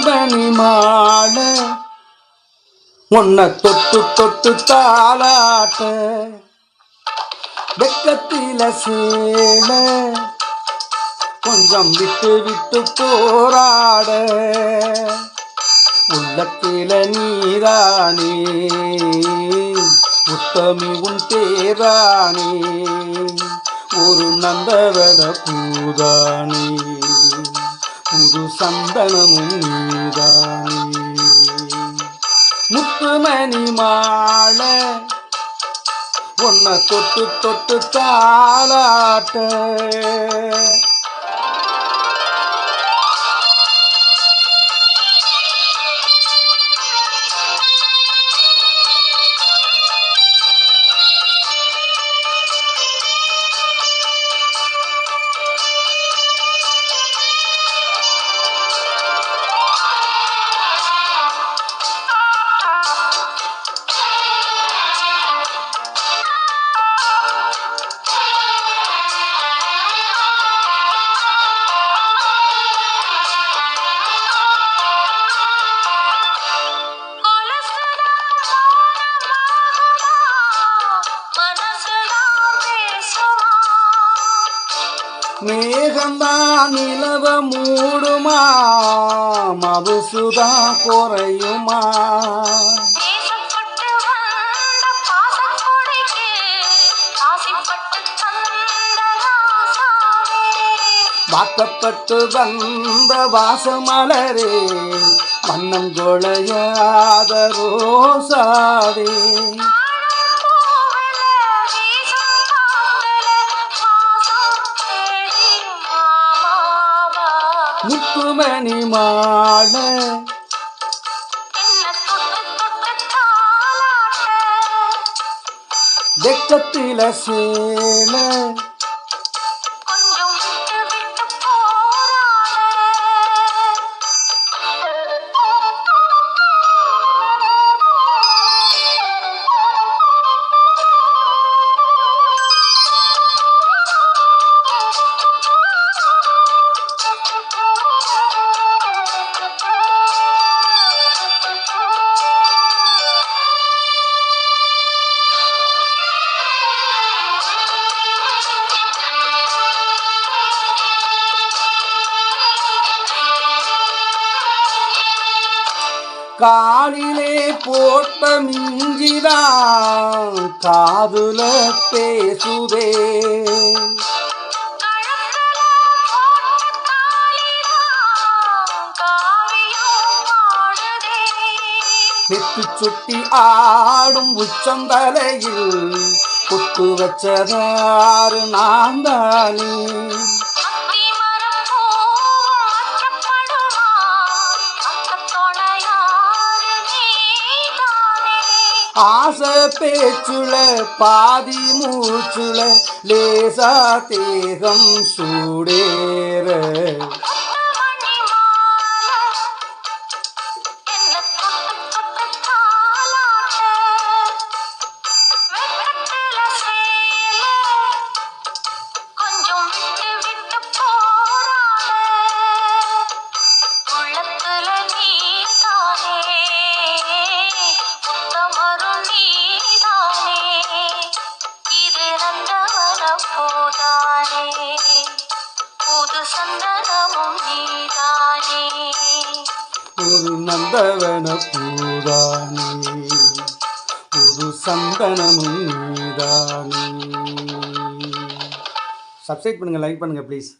முருகனி மாட. உன்னை தொட்டு தொட்டு தாளாட்ட. வெக்கத்தில சேட. கொஞ்சம் விட்டு விட்டு போராட. உள்ளத்தில நீரானே. உத்தமி உன் பேரானே. ஒரு நந்தவன பூதானே. புது சந்தனமும் நீதானே முத்துமணி மாள உன்னை தொட்டு தொட்டு தாளாட்ட. மேகந்தான் நிலவ மூடுமா? மவுசுதா குறையுமா? வாக்கப்பட்டு வந்த வாசமலரே வண்ணம் கொளையாத ரோசாவே முத்துமணி மாட. வெக்கத்தில சேல காலிலே போட்ட மிஞ்சிதான் காதுல பேசுதே. நெத்து சுட்டி ஆடும் உச்சந்தலையில் குத்து வச்சதாறு நான் தானே ஆசை பேச்சுல பாதி மூச்சுல லேசா தேகம் சூடேற. நந்தவன பூதானி ஒரு சந்தனமும் நீதானே. சப்ஸ்கிரைப் பண்ணுங்கள் லைக் பண்ணுங்கள் ப்ளீஸ்